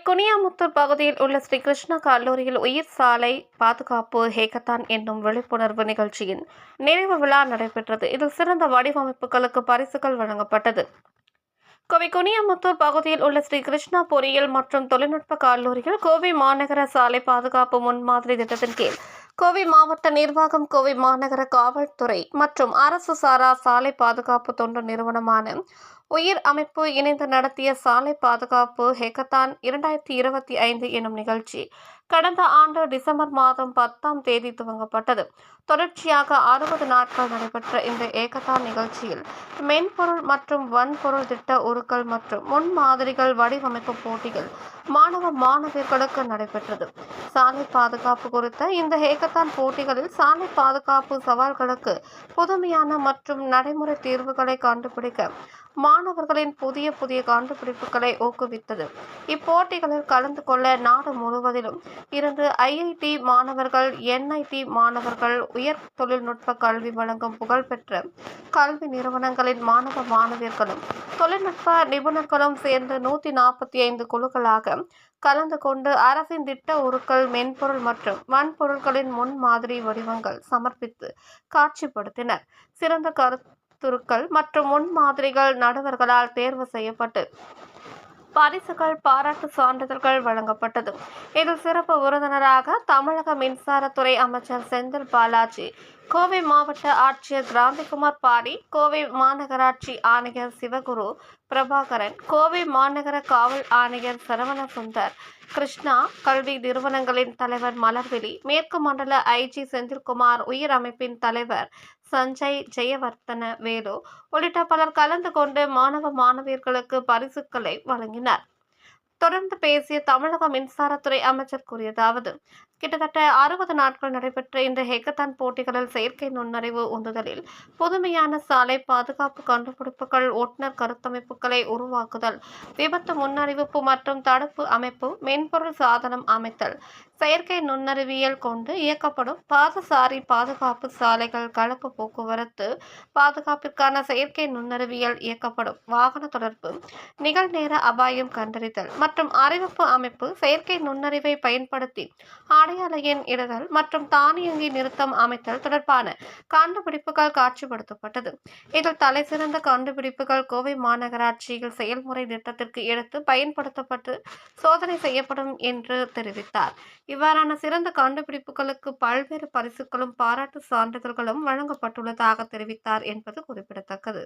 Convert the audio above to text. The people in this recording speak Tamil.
குனியாமுத்தூர் பகுதியில் உள்ள ஸ்ரீ கிருஷ்ணா கல்லூரியில் உயிர் சாலை பாதுகாப்பு ஹேக்கத்தான் என்னும் விழிப்புணர்வு நிகழ்ச்சியின் நிறைவு விழா நடைபெற்றது. இதில் சிறந்த வடிவமைப்புகளுக்கு பரிசுகள் வழங்கப்பட்டது. கோவை குனியாமுத்தூர் பகுதியில் உள்ள ஸ்ரீ கிருஷ்ணா பொறியியல் மற்றும் தொழில்நுட்ப கல்லூரியில் கோவை மாநகர சாலை பாதுகாப்பு முன்மாதிரி திட்டத்தின் கீழ் கோவை மாவட்ட நிர்வாகம் கோவை மாநகர காவல்துறை மற்றும் அரசு சாரா சாலை பாதுகாப்பு தொண்டு நிறுவனமான உயிர் அமைப்பு இணைந்து நடத்திய சாலை பாதுகாப்பு ஹெக்கத்தான் இரண்டாயிரத்தி இருபத்தி ஐந்து எனும் நிகழ்ச்சி கடந்த ஆண்டு டிசம்பர் மாதம் பத்தாம் தேதி துவங்கப்பட்டது. தொடர்ச்சியாக அறுபது நாட்கள் நடைபெற்ற இந்த ஏகத்தான் நிகழ்ச்சியில் மென்பொருள் மற்றும் வன்பொருள் திட்ட உருக்கள் மற்றும் முன்மாதிரிகள் வடிவமைப்பு போட்டிகள் மாணவ மாணவியர்களுக்கு நடைபெற்றது. சாலை பாதுகாப்பு குறித்த இந்த ஹேக்கத்தான் போட்டிகளில் சாலை பாதுகாப்பு சவால்களுக்கு புதுமையான மற்றும் நடைமுறை தீர்வுகளை கண்டுபிடிக்க மாணவர்களின் புதிய புதிய கண்டுபிடிப்புகளை ஊக்குவித்தது. இப்போட்டிகளில் கலந்து கொள்ள நாடு முழுவதிலும் இருந்து ஐஐடி மாணவர்கள் என்ஐடி மாணவர்கள் உயர் தொழில்நுட்ப கல்வி வழங்கும் புகழ்பெற்ற கல்வி நிறுவனங்களின் மாணவ மாணவியர்களும் தொழில்நுட்ப நிபுணர்களும் சேர்ந்து நூற்றி நாற்பத்தி ஐந்து குழுக்களாக கலந்து கொண்டு அரசின் திட்ட உருக்கள் மென்பொருள் மற்றும் வன்பொருட்களின் முன்மாதிரி வடிவங்கள் சமர்ப்பித்து காட்சிப்படுத்தினர். சிறந்த கரு துருக்கள் மற்றும் முன்மாதிரிகள் நடுவர்களால் தேர்வு செய்யப்பட்டு பரிசுகள் பாராட்டு சான்றிதழ்கள் வழங்கப்பட்டது. இதில் சிறப்பு விருந்தினராக தமிழக மின்சாரத்துறை அமைச்சர் செந்தில் பாலாஜி கோவை மாவட்ட ஆட்சியர் கிராந்திகுமார் பாரி கோவை மாநகராட்சி ஆணையர் சிவகுரு பிரபாகரன் கோவை மாநகர காவல் ஆணையர் சரவண சுந்தர் கிருஷ்ணா கல்வி நிறுவனங்களின் தலைவர் மலர்விழி மேற்கு மண்டல ஐஜி செந்தில்குமார் உயிர் அமைப்பின் தலைவர் சஞ்சய் ஜெயவர்த்தன வேலு உள்ளிட்ட பலர் கலந்து கொண்டு மாணவ மாணவியர்களுக்கு பரிசுகளை வழங்கினர். தொடர்ந்து பேசிய தமிழக மின்சாரத்துறை அமைச்சர் கூறியதாவது கிட்டத்தட்ட அறுபது நாட்கள் நடைபெற்ற இந்த ஹெக்கத்தான் போட்டிகளில் செயற்கை நுண்ணறிவு உந்துதலில் புதுமையான சாலை பாதுகாப்பு கண்டுபிடிப்புகள் ஓட்டுநர் கருத்தமைப்புகளை உருவாக்குதல் விபத்து முன்னறிவிப்பு மற்றும் தடுப்பு அமைப்பு மென்பொருள் சாதனம் அமைத்தல் செயற்கை நுண்ணறிவியல் கொண்டு இயக்கப்படும் பாதசாரி பாதுகாப்பு சாலைகள் கலப்பு போக்குவரத்து பாதுகாப்பிற்கான செயற்கை நுண்ணறிவியல் இயக்கப்படும் வாகன தொடர்பு நிகழ்நேர அபாயம் கண்டறிதல் மற்றும் அறிவிப்பு அமைப்பு செயற்கை நுண்ணறிவை பயன்படுத்தி அடையாள எண் இடுதல் மற்றும் தானியங்கி நிறுத்தம் அமைத்தல் தொடர்பான கண்டுபிடிப்புகள் காட்சிப்படுத்தப்பட்டது. இதில் தலைசிறந்த கண்டுபிடிப்புகள் கோவை மாநகராட்சியில் செயல்முறை திட்டத்திற்கு எடுத்து பயன்படுத்தப்பட்டு சோதனை செய்யப்படும் என்று தெரிவித்தார். இவ்வாறான சிறந்த கண்டுபிடிப்புகளுக்கு பல்வேறு பரிசுகளும் பாராட்டு சான்றிதழ்களும் வழங்கப்பட்டுள்ளதாக தெரிவித்தார் என்பது குறிப்பிடத்தக்கது.